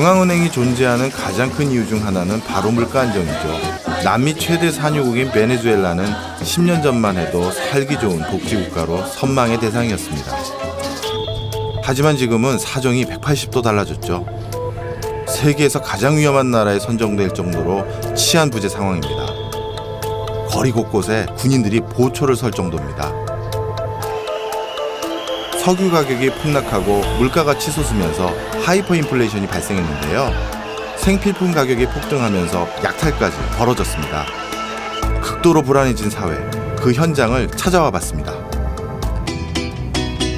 중앙은행이 존재하는 가장 큰 이유 중 하나는 바로 물가 안정이죠. 남미 최대 산유국인 베네수엘라는 10년 전만 해도 살기 좋은 복지국가로 선망의 대상이었습니다. 하지만 지금은 사정이 180도 달라졌죠. 세계에서 가장 위험한 나라에 선정될 정도로 치안 부재 상황입니다. 거리 곳곳에 군인들이 보초를 설 정도입니다. 석유 가격이 폭락하고 물가가 치솟으면서 하이퍼 인플레이션이 발생했는데요. 생필품 가격이 폭등하면서 약탈까지 벌어졌습니다. 극도로 불안해진 사회, 그 현장을 찾아와 봤습니다.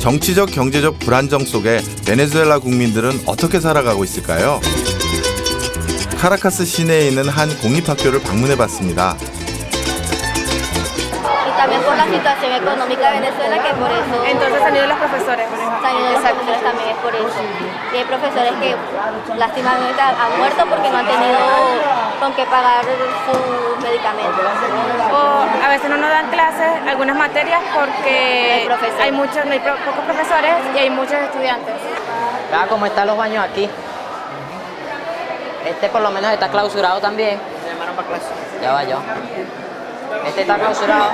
정치적 경제적 불안정 속에 베네수엘라 국민들은 어떻게 살아가고 있을까요? 카라카스 시내에 있는 한 공립학교를 방문해 봤습니다. También por la situación económica de Venezuela, que por eso Entonces han ido los profesores. se han ido los profesores también es por eso. Y hay profesores que lástimamente han muerto porque no han tenido con qué pagar sus medicamentos. O a veces no nos dan clases, algunas materias, porque hay muchos, no hay pro- pocos profesores y hay muchos estudiantes. Vea cómo están los baños aquí. Este por lo menos está clausurado también. Ya va yo. Este está clausurado.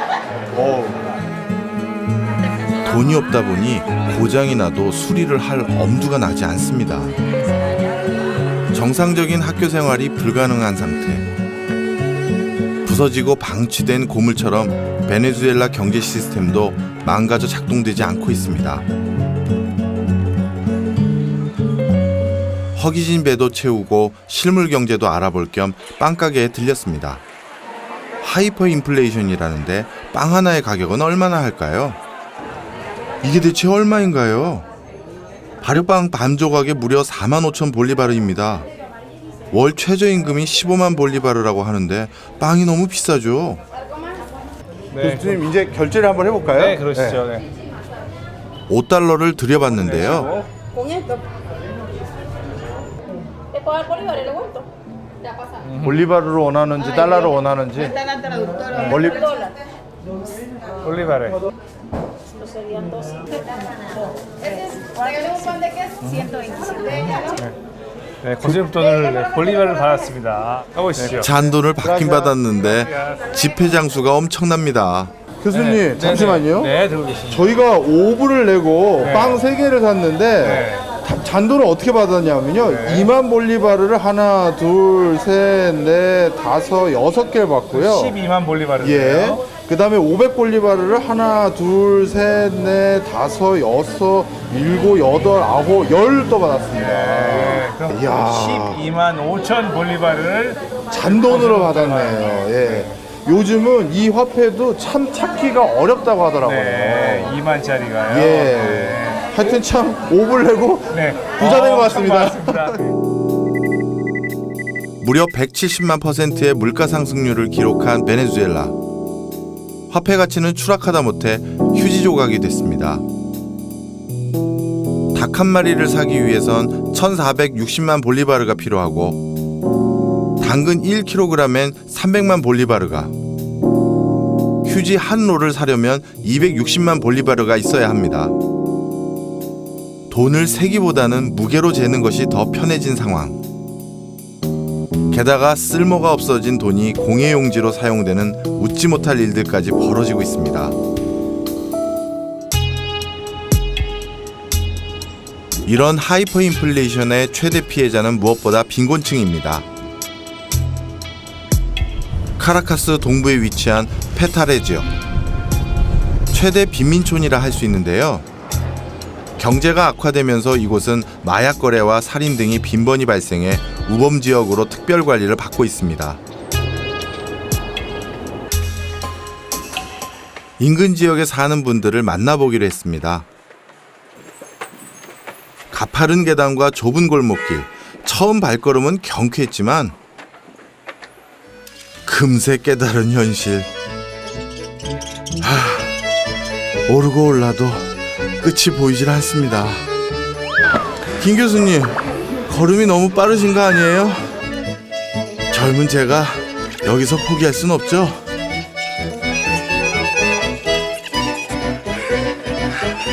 돈이 없다 보니 고장이 나도 수리를 할 엄두가 나지 않습니다. 정상적인 학교 생활이 불가능한 상태. 부서지고 방치된 고물처럼 베네수엘라 경제 시스템도 망가져 작동되지 않고 있습니다. 허기진 배도 채우고 실물 경제도 알아볼 겸 빵가게에 들렸습니다. 하이퍼 인플레이션이라는데 빵 하나의 가격은 얼마나 할까요? 이게 대체 얼마인가요? 발효빵 반 조각에 무려 4만 5천 볼리바르입니다. 월 최저임금이 15만 볼리바르라고 하는데 빵이 너무 비싸죠. 네, 교수님 이제 결제를 한번 해볼까요? 네 그러시죠. 네. 5달러를 들여봤는데요. 네. 볼리바르로 원하는지 달러로 원하는지 볼리 올리바레. 네, 거짓돈을 네, 볼리바를 받았습니다. 가보시죠. 잔돈을 받긴 받았는데 지폐 장수가 엄청납니다. 교수님 네, 잠시만요. 네, 네, 들고 계십니다. 저희가 5불을 내고 네. 빵 3개를 샀는데 네. 다- 잔돈을 어떻게 받았냐면요. 2만 볼리바르를 하나, 둘, 셋, 넷, 다섯, 여섯 개를 받고요. 12만 예. 볼리바르인데요. 그 다음에 500 볼리바르를 하나, 둘, 셋, 넷, 다섯, 여섯, 일곱, 여덟, 아홉, 열또 받았습니다. 네, 그럼 이야. 12만 5천 볼리바르를 잔돈으로 받았네요. 예. 요즘은 이 화폐도 참 찾기가 어렵다고 하더라고요. 네, 2만짜리가요. 예. 하여튼 참 5불 내고 네. 부자 된것 엄청 같습니다. 무려 170만 퍼센트의 물가 상승률을 기록한 베네수엘라. 화폐 가치는 추락하다 못해 휴지 조각이 됐습니다. 닭 한 마리를 사기 위해선 1,460만 볼리바르가 필요하고 당근 1kg엔 300만 볼리바르가 휴지 한 롤을 사려면 260만 볼리바르가 있어야 합니다. 돈을 세기보다는 무게로 재는 것이 더 편해진 상황. 게다가 쓸모가 없어진 돈이 공예용지로 사용되는 웃지 못할 일들까지 벌어지고 있습니다. 이런 하이퍼 인플레이션의 최대 피해자는 무엇보다 빈곤층입니다. 카라카스 동부에 위치한 페타레 지역. 최대 빈민촌이라 할 수 있는데요. 경제가 악화되면서 이곳은 마약 거래와 살인 등이 빈번히 발생해 우범 지역으로 특별 관리를 받고 있습니다. 인근 지역에 사는 분들을 만나보기로 했습니다. 가파른 계단과 좁은 골목길, 처음 발걸음은 경쾌했지만 금세 깨달은 현실. 하, 오르고 올라도 끝이 보이질 않습니다. 김 교수님, 걸음이 너무 빠르신 거 아니에요? 젊은 제가 여기서 포기할 순 없죠?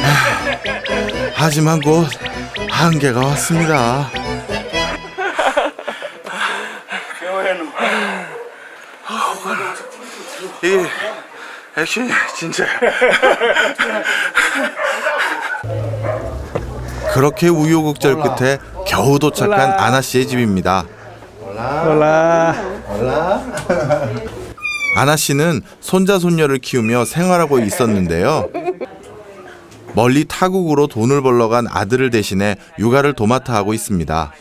아, 하지만 곧 한계가 왔습니다. 뭐. 아, 이 액션이 진짜 그렇게 우여곡절 끝에 겨우 도착한 아나 씨의 집입니다. 올라. 아나 씨는 손자 손녀를 키우며 생활하고 있었는데요. 멀리 타국으로 돈을 벌러 간 아들을 대신해 육아를 도맡아 하고 있습니다.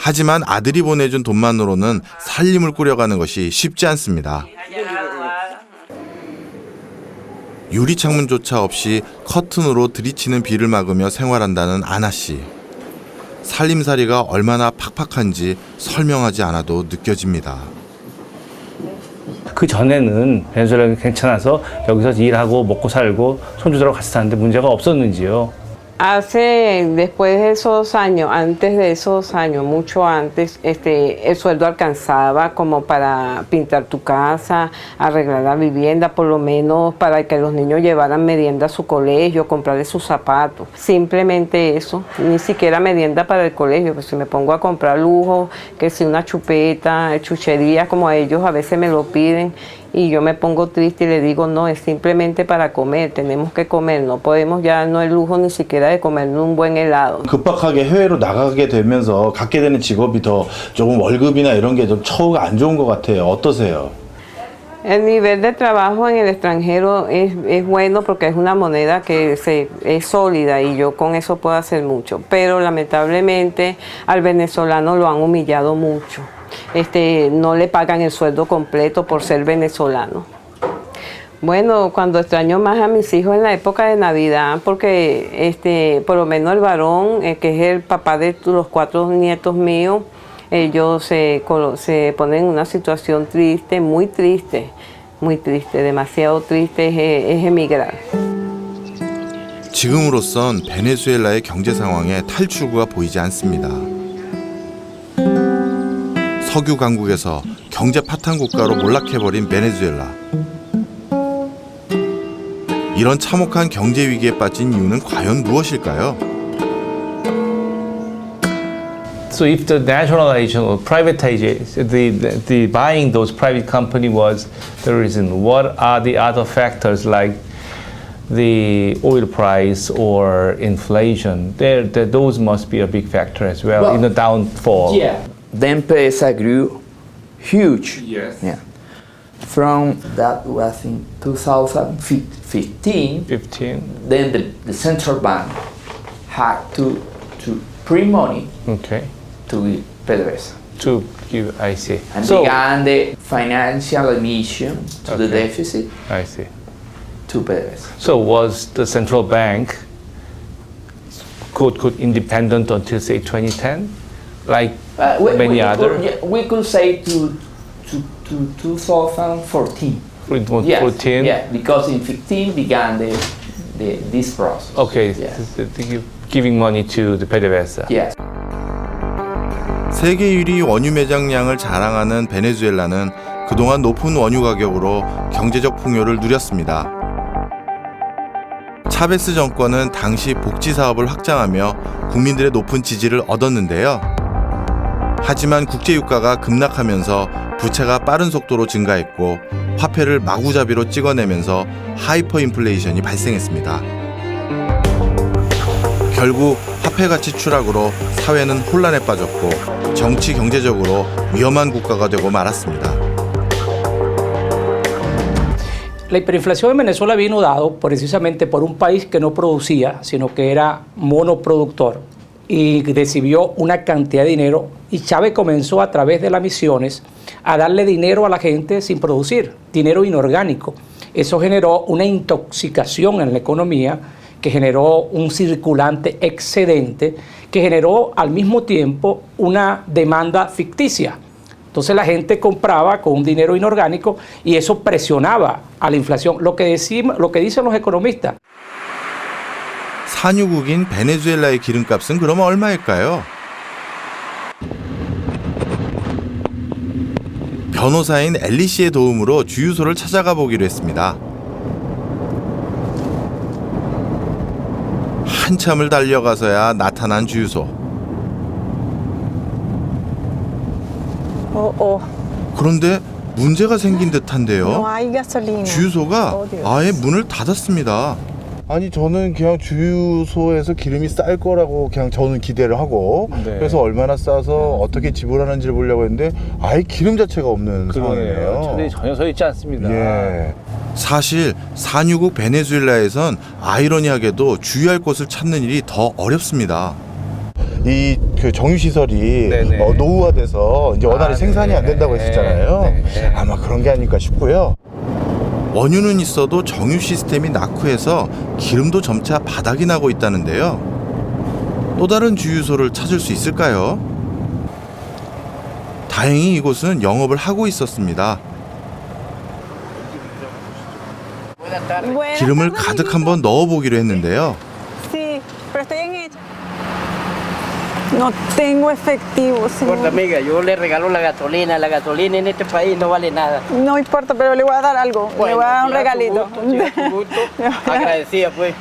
하지만 아들이 보내준 돈만으로는 살림을 꾸려가는 것이 쉽지 않습니다. 유리 창문조차 없이 커튼으로 들이치는 비를 막으며 생활한다는 아나 씨. 살림살이가 얼마나 팍팍한지 설명하지 않아도 느껴집니다. 그 전에는 베네수엘라가 괜찮아서 여기서 일하고 먹고 살고 손주들하고 같이 사는데 문제가 없었는지요? Hace, después de esos años, antes de esos años, mucho antes, este, el sueldo alcanzaba como para pintar tu casa, arreglar la vivienda, por lo menos para que los niños llevaran merienda a su colegio, comprarles sus zapatos. Simplemente eso, ni siquiera merienda para el colegio, pues si me pongo a comprar lujo, que si una chupeta, chucherías como a ellos a veces me lo piden, y yo me pongo triste y le digo, no, es simplemente para comer, tenemos que comer, no podemos ya, no el lujo ni siquiera de comernos un buen helado. 급박하게 해외로 나가게 되면서 갖게 되는 직업이 더 조금 월급이나 이런 게 좀 처우가 안 좋은 것 같아요. 어떠세요? El nivel de trabajo en el extranjero es, es bueno porque es una moneda que se, es sólida y yo con eso puedo hacer mucho, pero lamentablemente al venezolano lo han humillado mucho. Este, no le pagan el sueldo completo por ser venezolano. Bueno, cuando extraño más a mis hijos en la época de Navidad, porque este, por lo menos el varón, eh, que es el papá de los cuatro nietos míos, ellos se, colo- se ponen en una situación triste, muy triste, muy triste, demasiado triste es, es emigrar. 지금으로선 베네수엘라의 경제 상황에 탈출구가 보이지 않습니다. 석유 강국에서 경제 파탄 국가로 몰락해버린 베네수엘라. 이런 참혹한 경제 위기에 빠진 이유는 과연 무엇일까요? So if the nationalization or privatization, the, the, the buying those private company was the reason, what are the other factors like the oil price or inflation? There, those must be a big factor as well, in the downfall. Yeah. Then PSA grew huge. Yes. Yeah. From that was in 2015. 15. Then the, the central bank had to to print money Okay. to give PDVSA To give, I see. and So, began the financial emission to the deficit I see. to PDVSA. So was the central bank could, could independent until say 2010, like Uh, we, many we, other? we, we could say to to, to 2014. It was Yes, 14. Yeah, because in 15 began the, the this process. Okay, Yes. th- th- th- giving money to the PDVSA. Yes. 세계 1위 원유 매장량을 자랑하는 베네수엘라는 그동안 높은 원유 가격으로 경제적 풍요를 누렸습니다. 차베스 정권은 당시 복지 사업을 확장하며 국민들의 높은 지지를 얻었는데요. 하지만 국제 유가가 급락하면서 부채가 빠른 속도로 증가했고 화폐를 마구잡이로 찍어내면서 하이퍼 인플레이션이 발생했습니다. 결국 화폐 가치 추락으로 사회는 혼란에 빠졌고 정치 경제적으로 위험한 국가가 되고 말았습니다. La hiperinflación en Venezuela vino dado precisamente por un país que no producía, sino que era monoproductor y recibió una cantidad de dinero y Chávez comenzó a través de las misiones a darle dinero a la gente sin producir, dinero inorgánico. Eso generó una intoxicación en la economía que generó un circulante excedente que generó al mismo tiempo una demanda ficticia. Entonces la gente compraba con un dinero inorgánico y eso presionaba a la inflación. Lo que, lo que dicen los economistas. 산유국인 베네수엘라의 기름값은 그럼 얼마일까요? 변호사인 엘리 씨의 도움으로 주유소를 찾아가 보기로 했습니다. 한참을 달려가서야 나타난 주유소. Oh, oh. 그런데 문제가 생긴 듯한데요. hay gasolina. 주유소가. 아예 문을 닫았습니다. 아니 저는 그냥 주유소에서 기름이 쌀 거라고 그냥 저는 기대를 하고 네. 그래서 얼마나 싸서 어떻게 지불하는지를 보려고 했는데 아예 기름 자체가 없는 상황이에요. 차들이 전혀 서 있지 않습니다. 예. 사실 산유국 베네수엘라에선 아이러니하게도 주유할 곳을 찾는 일이 더 어렵습니다. 이 그 정유 시설이 네네. 어, 노후화돼서 이제 원활히 아, 생산이 안 네. 된다고 했었잖아요. 네, 네. 아마 그런 게 아닐까 싶고요. 원유는 있어도 정유 시스템이 낙후해서 기름도 점차 바닥이 나고 있다는데요. 또 다른 주유소를 찾을 수 있을까요? 다행히 이곳은 영업을 하고 있었습니다. 기름을 가득 한번 넣어보기로 했는데요. No tengo efectivo, señor. amiga, yo le regalo la gasolina. La gasolina en este país no vale nada. No importa, pero le voy a dar algo. le voy a dar un regalito. Agradecida, pues.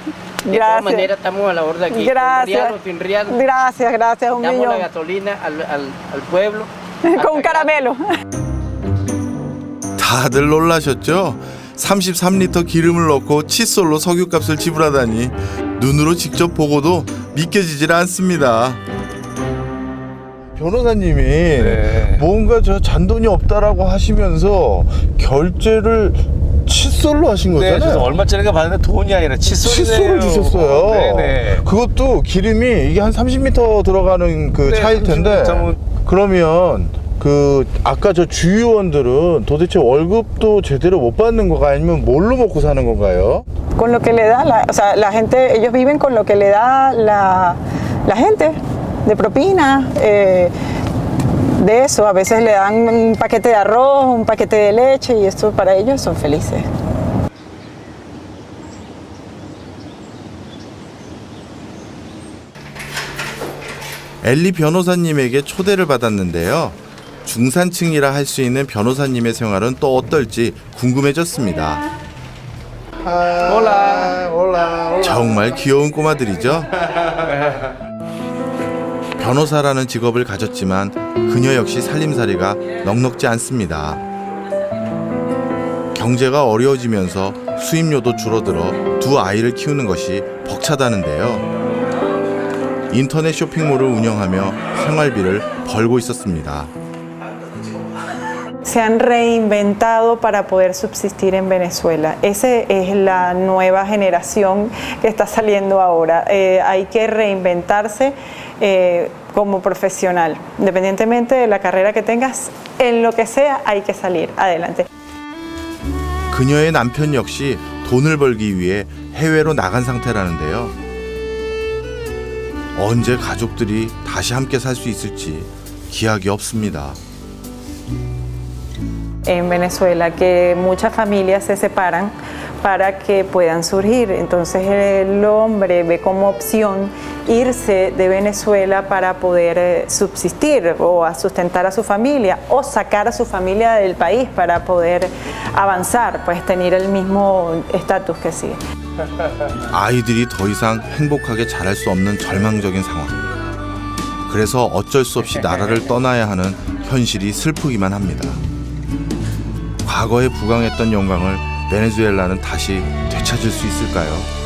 De Gracias. todas maneras, estamos a la orden aquí. Con Gracias. real o sin real. Gracias, gracias, un Damos la millón. gasolina al, al, al pueblo. Con un caramelo. 다들 놀라셨죠? 33리터 기름을 넣고 칫솔로 석유값을 지불하다니 눈으로 직접 보고도 믿겨지질 않습니다. 변호사님이 네. 뭔가 저 잔돈이 없다라고 하시면서 결제를 칫솔로 하신 네, 거잖아요. 그래서 얼마짜리가 받는데 돈이 아니라 칫솔이네요. 칫솔을 주셨어요. 네네. 그것도 기름이 이게 한 30m 들어가는 그 네, 차일 텐데 30m 면- 그러면 그 아까 저 주유원들은 도대체 월급도 제대로 못 받는 건가 아니면 뭘로 먹고 사는 건가요? Con lo que le da, la, o sea, la gente, ellos viven con lo que le da la, la gente de propina. eh, de eso, a veces le dan un paquete de arroz, un paquete de leche y esto para ellos son felices. 엘리 변호사님에게 초대를 받았는데요. 중산층이라 할 수 있는 변호사님의 생활은 또 어떨지 궁금해졌습니다. 정말 귀여운 꼬마들이죠? 변호사라는 직업을 가졌지만 그녀 역시 살림살이가 넉넉지 않습니다. 경제가 어려워지면서 수입료도 줄어들어 두 아이를 키우는 것이 벅차다는데요. 인터넷 쇼핑몰을 운영하며 생활비를 벌고 있었습니다. se han reinventado para poder subsistir en Venezuela. Esa es la nueva generación que está saliendo ahora. Eh, hay que reinventarse eh, como profesional. Independientemente de la carrera que tengas, en lo que sea hay que salir adelante. 그녀의 남편 역시 돈을 벌기 위해 해외로 나간 상태라는데요. 언제 가족들이 다시 함께 살 수 있을지 기약이 없습니다. en Venezuela que muchas familias se separan para que puedan surgir. Entonces el hombre ve como opción irse de Venezuela para poder eh, subsistir o a sustentar a su familia o sacar a su familia del país para poder avanzar, pues tener el mismo estatus que sí. 아이들이 더 이상 행복하게 자랄 수 없는 절망적인 상황. 그래서 어쩔 수 없이 나라를 떠나야 하는 현실이 슬프기만 합니다. 과거에 부강했던 영광을 베네수엘라는 다시 되찾을 수 있을까요?